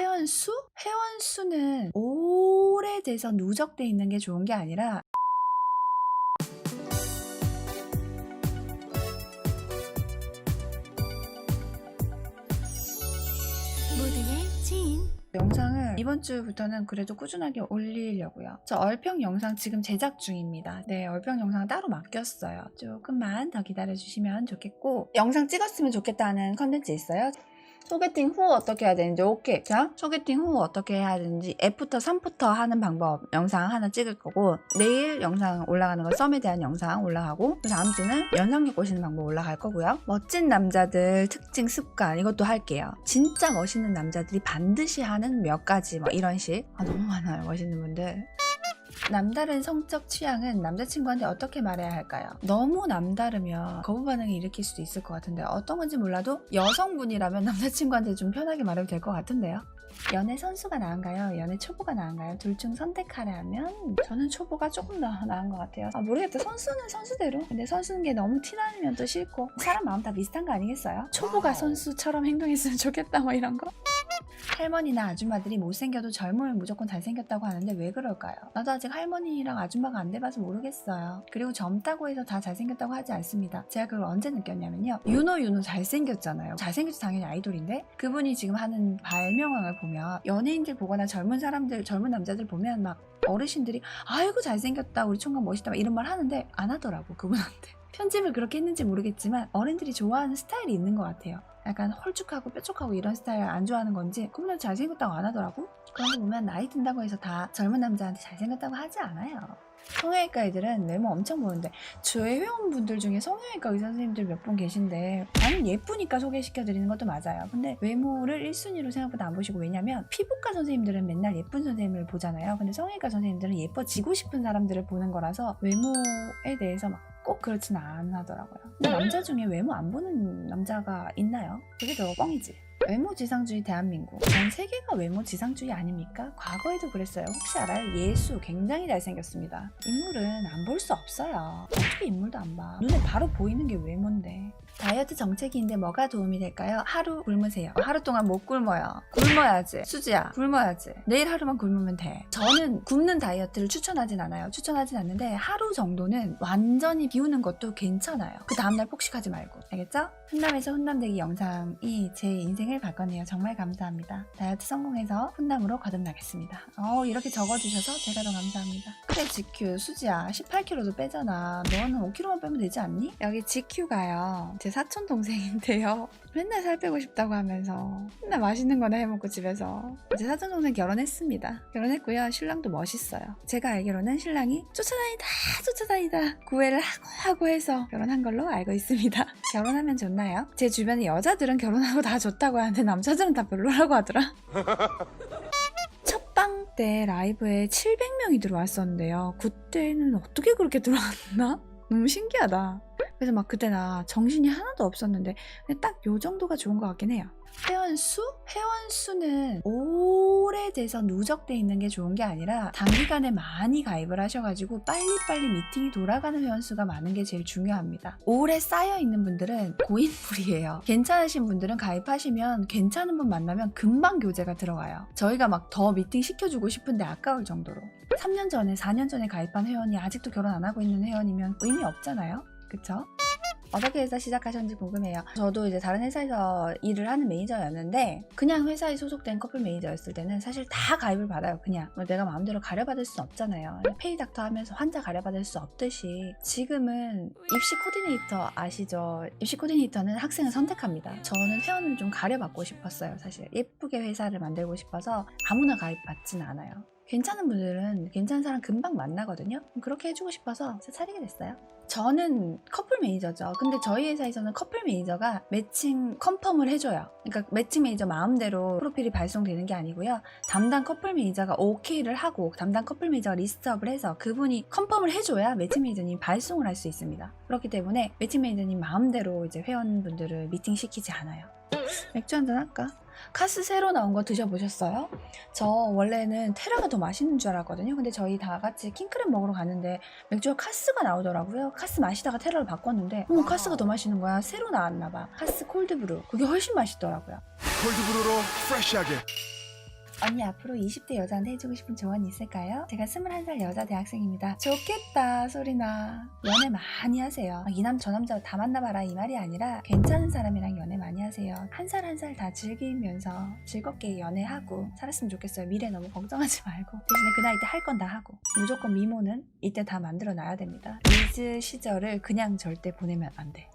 회원수? 회원수는 오래돼서 누적돼 있는 게 좋은 게 아니라 모두의 지인 영상을 이번 주부터는 그래도 꾸준하게 올리려고요. 저 얼평 영상 지금 제작 중입니다. 네, 얼평 영상 따로 맡겼어요. 조금만 더 기다려주시면 좋겠고 영상 찍었으면 좋겠다는 컨텐츠 있어요? 소개팅 후 어떻게 해야 되는지 오케이. 자 소개팅 후 어떻게 해야 되는지 애프터 3부터 하는 방법 영상 하나 찍을 거고 내일 영상 올라가는 거 썸에 대한 영상 올라가고 그 다음 주는 연상력 꼬시는 방법 올라갈 거고요. 멋진 남자들 특징 습관 이것도 할게요. 진짜 멋있는 남자들이 반드시 하는 몇 가지 뭐 이런 식 아 너무 많아요 멋있는 분들 남다른 성적 취향은 남자친구한테 어떻게 말해야 할까요? 너무 남다르면 거부 반응을 일으킬 수도 있을 것 같은데 어떤 건지 몰라도 여성분이라면 남자친구한테 좀 편하게 말해도 될것 같은데요? 연애 선수가 나은가요? 연애 초보가 나은가요? 둘 중 선택하라면 저는 초보가 조금 더 나은 것 같아요. 아 모르겠다. 선수는 선수대로. 근데 선수는 게 너무 티나면 또 싫고 사람 마음 다 비슷한 거 아니겠어요? 초보가 선수처럼 행동했으면 좋겠다 뭐 이런 거. 할머니나 아줌마들이 못생겨도 젊으면 무조건 잘생겼다고 하는데 왜 그럴까요? 나도 아직 할머니랑 아줌마가 안 돼봐서 모르겠어요. 그리고 젊다고 해서 다 잘생겼다고 하지 않습니다. 제가 그걸 언제 느꼈냐면요. 윤호 윤호 잘생겼잖아요. 잘생겨서 당연히 아이돌인데 그분이 지금 하는 발명왕을 보면 연예인들 보거나 젊은 사람들, 젊은 남자들 보면 막 어르신들이 아이고 잘생겼다 우리 총각 멋있다 막 이런 말 하는데 안 하더라고 그분한테. 편집을 그렇게 했는지 모르겠지만 어른들이 좋아하는 스타일이 있는 것 같아요. 약간 홀쭉하고 뾰족하고 이런 스타일 안 좋아하는 건지 그분들 잘생겼다고 안 하더라고? 그런 거 보면 나이 든다고 해서 다 젊은 남자한테 잘생겼다고 하지 않아요. 성형외과 애들은 외모 엄청 보는데 저희 회원분들 중에 성형외과 의사 선생님들 몇 분 계신데 나는 예쁘니까 소개시켜 드리는 것도 맞아요. 근데 외모를 1순위로 생각보다 안 보시고 왜냐면 피부과 선생님들은 맨날 예쁜 선생님을 보잖아요. 근데 성형외과 선생님들은 예뻐지고 싶은 사람들을 보는 거라서 외모에 대해서 막 꼭 그렇진 않하더라고요. 근데 남자 중에 외모 안 보는 남자가 있나요? 그게 더 뻥이지. 외모 지상주의 대한민국. 전 세계가 외모 지상주의 아닙니까? 과거에도 그랬어요. 혹시 알아요? 예수 굉장히 잘생겼습니다. 인물은 안 볼 수 없어요. 어떻게 인물도 안 봐? 눈에 바로 보이는 게 외모인데. 다이어트 정책인데 뭐가 도움이 될까요? 하루 굶으세요. 하루 동안 못 굶어요. 굶어야지. 수지야, 굶어야지. 내일 하루만 굶으면 돼. 저는 굶는 다이어트를 추천하진 않아요. 추천하진 않는데 하루 정도는 완전히 비우는 것도 괜찮아요. 그 다음날 폭식하지 말고. 알겠죠? 훈남에서 훈남되기 영상이 제 인생을 바꿔내요. 정말 감사합니다. 다이어트 성공해서 훈남으로 거듭나겠습니다. 어, 이렇게 적어주셔서 제가 더 감사합니다. 그래, GQ. 수지야, 18kg도 빼잖아. 너는 5kg만 빼면 되지 않니? 여기 GQ가요. 제 사촌 동생인데요. 맨날 살 빼고 싶다고 하면서 맨날 맛있는 거나 해먹고 집에서 제 사촌 동생 결혼했습니다. 결혼했고요. 신랑도 멋있어요. 제가 알기로는 신랑이 쫓아다니다 쫓아다니다 구애를 하고 하고 해서 결혼한 걸로 알고 있습니다. 결혼하면 좋나요? 제 주변에 여자들은 결혼하고 다 좋다고 하는데 남자들은 다 별로라고 하더라. 첫방 때 라이브에 700명이 들어왔었는데요. 그때는 어떻게 그렇게 들어왔나? 너무 신기하다. 그래서 막 그때 나 정신이 하나도 없었는데 딱 요 정도가 좋은 것 같긴 해요. 회원수? 회원수는 오래돼서 누적돼 있는 게 좋은 게 아니라 단기간에 많이 가입을 하셔가지고 빨리빨리 미팅이 돌아가는 회원수가 많은 게 제일 중요합니다. 오래 쌓여있는 분들은 고인물이에요. 괜찮으신 분들은 가입하시면 괜찮은 분 만나면 금방 교제가 들어가요. 저희가 막 더 미팅 시켜주고 싶은데 아까울 정도로. 3년 전에, 4년 전에 가입한 회원이 아직도 결혼 안 하고 있는 회원이면 의미 없잖아요. 그쵸? 어떻게 해서 시작하셨는지 궁금해요. 저도 이제 다른 회사에서 일을 하는 매니저였는데 그냥 회사에 소속된 커플 매니저였을 때는 사실 다 가입을 받아요. 그냥 뭐 내가 마음대로 가려받을 수 없잖아요. 페이 닥터 하면서 환자 가려받을 수 없듯이 지금은 입시 코디네이터 아시죠? 입시 코디네이터는 학생을 선택합니다. 저는 회원을 좀 가려받고 싶었어요. 사실 예쁘게 회사를 만들고 싶어서 아무나 가입받진 않아요. 괜찮은 분들은 괜찮은 사람 금방 만나거든요. 그렇게 해주고 싶어서 차리게 됐어요. 저는 커플 매니저죠. 근데 저희 회사에서는 커플 매니저가 매칭 컨펌을 해줘요. 그러니까 매칭 매니저 마음대로 프로필이 발송되는 게 아니고요. 담당 커플 매니저가 오케이를 하고 담당 커플 매니저가 리스트업을 해서 그분이 컨펌을 해줘야 매칭 매니저님 발송을 할 수 있습니다. 그렇기 때문에 매칭 매니저님 마음대로 이제 회원분들을 미팅 시키지 않아요. 맥주 한잔 할까? 카스 새로 나온 거 드셔보셨어요? 저 원래는 테라가 더 맛있는 줄 알았거든요. 근데 저희 다 같이 킹크랩 먹으러 갔는데 맥주가 카스가 나오더라고요. 카스 마시다가 테라를 바꿨는데 어머 카스가 더 맛있는 거야. 새로 나왔나 봐. 카스 콜드브루. 그게 훨씬 맛있더라고요. 콜드브루로 프레시하게 언니 앞으로 20대 여자한테 해주고 싶은 조언이 있을까요? 제가 21살 여자 대학생입니다. 좋겠다 소리나. 연애 많이 하세요. 이 남 저 남자 다 만나봐라 이 말이 아니라 괜찮은 사람이랑 연애 많이 하세요. 한 살 한 살 다 즐기면서 즐겁게 연애하고 살았으면 좋겠어요. 미래 너무 걱정하지 말고 대신에 그 나이 때 할 건 다 하고 무조건 미모는 이때 다 만들어 놔야 됩니다. 리즈 시절을 그냥 절대 보내면 안 돼.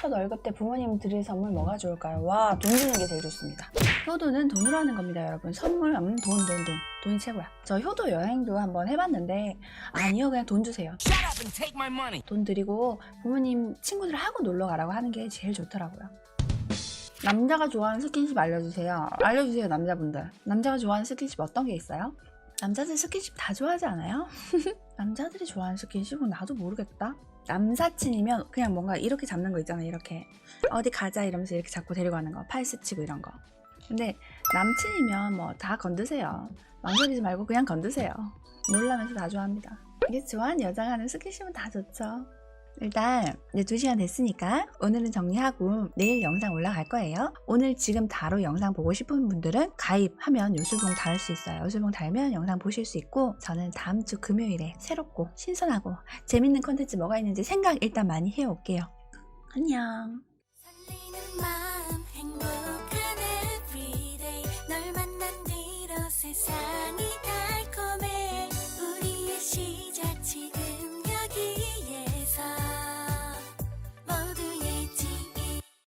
첫 월급 때 부모님 드릴 선물 뭐가 좋을까요? 와, 돈 주는 게 제일 좋습니다. 효도는 돈으로 하는 겁니다, 여러분. 선물, 음, 돈, 돈, 돈. 돈이 최고야. 저 효도 여행도 한번 해봤는데, 아니요, 그냥 돈 주세요. 돈 드리고 부모님 친구들 하고 놀러 가라고 하는 게 제일 좋더라고요. 남자가 좋아하는 스킨십 알려주세요. 알려주세요, 남자분들. 남자가 좋아하는 스킨십 어떤 게 있어요? 남자들 스킨십 다 좋아하지 않아요? 남자들이 좋아하는 스킨십은 나도 모르겠다. 남사친이면 그냥 뭔가 이렇게 잡는 거 있잖아요, 이렇게. 어디 가자 이러면서 이렇게 잡고 데리고 가는 거. 팔 스치고 이런 거. 근데 남친이면 뭐 다 건드세요. 망설이지 말고 그냥 건드세요. 놀라면서 다 좋아합니다. 이게 좋아하는 여자가 하는 스킨십은 다 좋죠. 일단 이제 2시간 됐으니까 오늘은 정리하고 내일 영상 올라갈 거예요. 오늘 지금 바로 영상 보고 싶은 분들은 가입하면 요술봉 달을 수 있어요. 요술봉 달면 영상 보실 수 있고 저는 다음 주 금요일에 새롭고 신선하고 재밌는 컨텐츠 뭐가 있는지 생각 일단 많이 해올게요. 안녕.